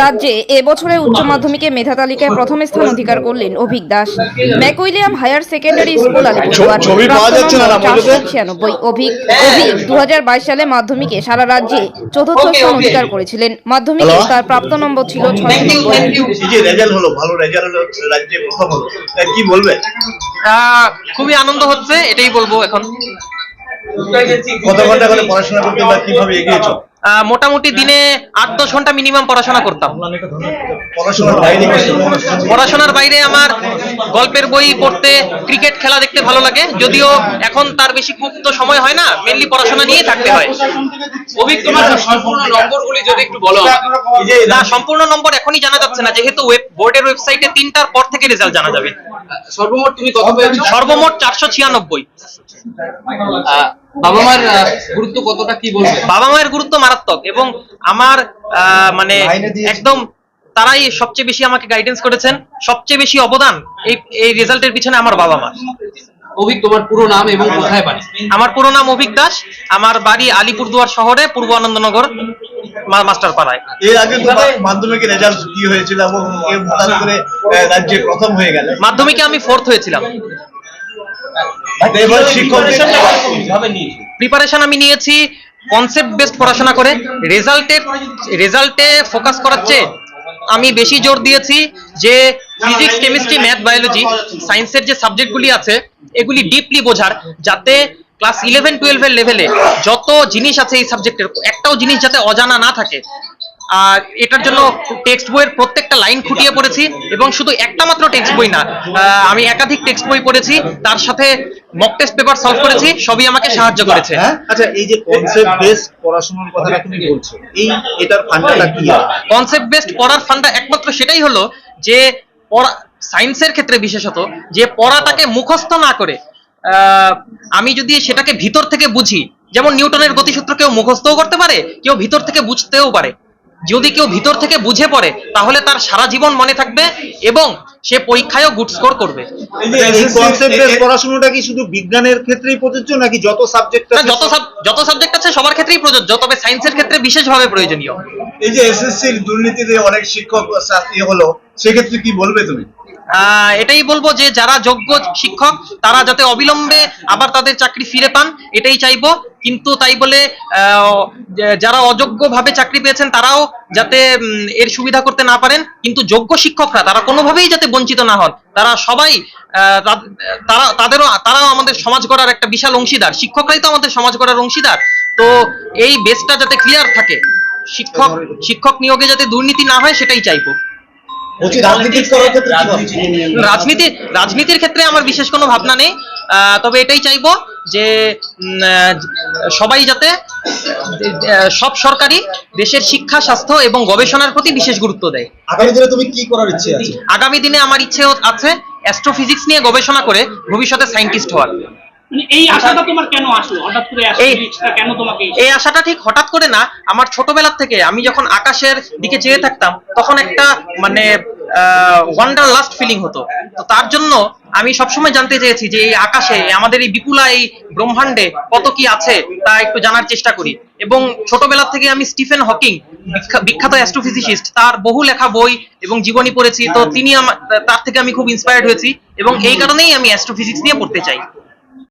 রাজ্যে এবছরে উচ্চ মাধ্যমিকে মেধা তালিকায় প্রথম স্থান অধিকার করলেন Abhik Das. McWilliam higher secondary school Alipurduar. ছবি পাওয়া যাচ্ছে না রামগঞ্জে? ছিয়ানব্বই অভিক অভিক দু সালে মাধ্যমিকে সারা রাজ্যে চতুর্থ স্থান অধিকার করেছিলেন। মাধ্যমিকে তার প্রাপ্ত নম্বর ছিল ছয় এই যে রেজাল্ট হলো ভালো রেজাল্ট হলো রাজ্যে প্রথম হলো। তা কি বলবে খুবই আনন্দ হচ্ছে এটাই বলব এখন। কত ঘণ্টা করে পড়াশোনা করতে বা কীভাবে এগিয়েছো? মোটামুটি দিনে আট দশ ঘণ্টা মিনিমাম পড়াশোনা করতাম। পড়াশোনার বাইরে কিছু পড়াশোনার বাইরে আমার গল্পের বই পড়তে ক্রিকেট খেলা দেখতে ভালো লাগে। যদিও এখন তার বেশি খুব তো সময় হয় না মেনলি পড়াশোনা নিয়েই থাকতে হয়। সম্পূর্ণ নম্বরগুলি যদি একটু বলো। যে না সম্পূর্ণ নম্বর এখনই জানা যাচ্ছে না যেহেতু ওয়েব বোর্ডের ওয়েবসাইটে তিনটার পর থেকে রেজাল্ট জানা যাবে। সর্বমোট তুমি কত সর্বমোট চারশো ছিয়ানব্বই। বাবা মার গুরুত্ব কতটা কি বলবে? বাবা মায়ের গুরুত্ব মারাত্মক এবং আমার মানে একদম তারাই সবচেয়ে বেশি আমাকে গাইডেন্স করেছেন সবচেয়ে বেশি অবদান এই এই রেজাল্টের পিছনে আমার বাবা মা। অভিক তোমার পুরো নাম এবং কোথায় বাড়ি? আমার পুরো নাম অভিক দাস আমার বাড়ি আলিপুরদুয়ার শহরে পূর্ব আনন্দনগর মাস্টার পাড়ায় এর আগে মাধ্যমিকের রেজাল্ট কি হয়েছিল এবং এ হঠাৎ করে রাজ্যে প্রথম হয়ে গেল? মাধ্যমিকে আমি ফোর্থ হয়েছিলাম। প্রিপারেশন আমি নিয়েছি কনসেপ্ট বেসড পড়াশোনা করে। রেজাল্টের রেজাল্টে ফোকাস করার চেয়ে আমি বেশি জোর দিয়েছি যে ফিজিক্স কেমিস্ট্রি ম্যাথ বায়োলজি সায়েন্সের যে সাবজেক্টগুলি আছে এগুলি ডিপলি বোঝার যাতে ক্লাস ইলেভেন টুয়েলভের লেভেলে যত জিনিস আছে এই সাবজেক্টের একটাও জিনিস যাতে অজানা না থাকে আর এটার জন্য টেক্সট বইয়ের প্রত্যেকটা লাইন খুঁটিয়ে পড়েছি এবং শুধু একটা মাত্র টেক্সট বই না আহ, আমি একাধিক টেক্সট বই পড়েছি তার সাথে মক টেস্ট পেপার সলভ করেছি সবই আমাকে সাহায্য করেছে। হ্যাঁ? আচ্ছা এই যে কনসেপ্ট বেস পড়াশোনার কথাটা তুমি বলছো এই এটার ফান্ডাটা কি? কনসেপ্ট বেসড পড়ার ফান্ডা একমাত্র সেটাই হলো যে পড়া সায়েন্সের ক্ষেত্রে বিশেষত যে পড়াটাকে মুখস্থ না করে আমি যদি সেটাকে ভিতর থেকে বুঝি যেমন নিউটনের গতিসূত্র কেউ মুখস্থও করতে পারে কেউ ভিতর থেকে বুঝতেও পারে যদি কেউ ভিতর থেকে বুঝে পড়ে তাহলে তার সারা জীবন মনে থাকবে এবং সে পরীক্ষায়ও গুড স্কোর করবে। এই কনসেপ্ট বেস পড়াশোনাটা কি শুধু বিজ্ঞানের ক্ষেত্রেই প্রযোজ্য নাকি যত সাবজেক্ট না যত যত সাবজেক্ট আছে সবার ক্ষেত্রেই প্রযোজ্য তবে সায়েন্সের ক্ষেত্রে বিশেষভাবে প্রয়োজনীয়। এই যে এসএসসির দুর্নীতিতে অনেক শিক্ষক শাস্তি হলো সেক্ষেত্রে কি বলবে তুমি? আহ, এটাই বলব যে যারা যোগ্য শিক্ষক তারা যাতে অবিলম্বে আবার তাদের চাকরি ফিরে পান এটাই চাইব। কিন্তু তাই বলে যারা অযোগ্যভাবে চাকরি পেয়েছেন তারাও যাতে এর সুবিধা করতে না পারেন। কিন্তু যোগ্য শিক্ষকরা তারা কোনোভাবেই যাতে বঞ্চিত না হন। তারা সবাই আহ, তারা তাদেরও তারাও আমাদের সমাজ গড়ার একটা বিশাল অংশীদার। শিক্ষকরাই তো আমাদের সমাজ গড়ার অংশীদার। তো এই বেসটা যাতে ক্লিয়ার থাকে শিক্ষক শিক্ষক নিয়োগে যাতে দুর্নীতি না হয় সেটাই চাইব। রাজনীতি রাজনীতির ক্ষেত্রে আমার বিশেষ কোনো ভাবনা নেই। আহ, তবে এটাই চাইব যে আহ, সবাই যাতে সব সরকারি দেশের শিক্ষা স্বাস্থ্য এবং গবেষণার প্রতি বিশেষ গুরুত্ব দেয়। আগামী দিনে তুমি কি করার ইচ্ছে আছে? আগামী দিনে আমার ইচ্ছে আছে অ্যাস্ট্রোফিজিক্স নিয়ে গবেষণা করে ভবিষ্যতে সায়েন্টিস্ট হওয়ার। মানে এই আশাটা তোমার কেন আসলো? হঠাৎ করে অ্যাস্ট্রোফিজিক্সটা কেন তোমাকে এই আশাটা ঠিক হঠাৎ করে না আমার ছোটবেলার থেকে আমি যখন আকাশের দিকে চেয়ে থাকতাম তখন একটা মানে ওয়ান্ডার লাস্ট ফিলিং হতো। তো তার জন্য আমি সবসময় জানতে চেয়েছি যে এই আকাশে, আমাদের এই বিপুলা এই ব্রহ্মাণ্ডে কত কি আছে, তা একটু জানার চেষ্টা করি। এবং ছোটবেলা থেকে আমি স্টিফেন হকিং, বিখ্যা- বিখ্যাত অ্যাস্ট্রোফিজিসিস্ট তার বহু লেখা বই এবং জীবনী পড়েছি। তো তিনি তার থেকে আমি খুব ইন্সপায়ার্ড হয়েছি এবং এই কারণেই আমি অ্যাস্ট্রোফিজিক্স নিয়ে পড়তে চাই।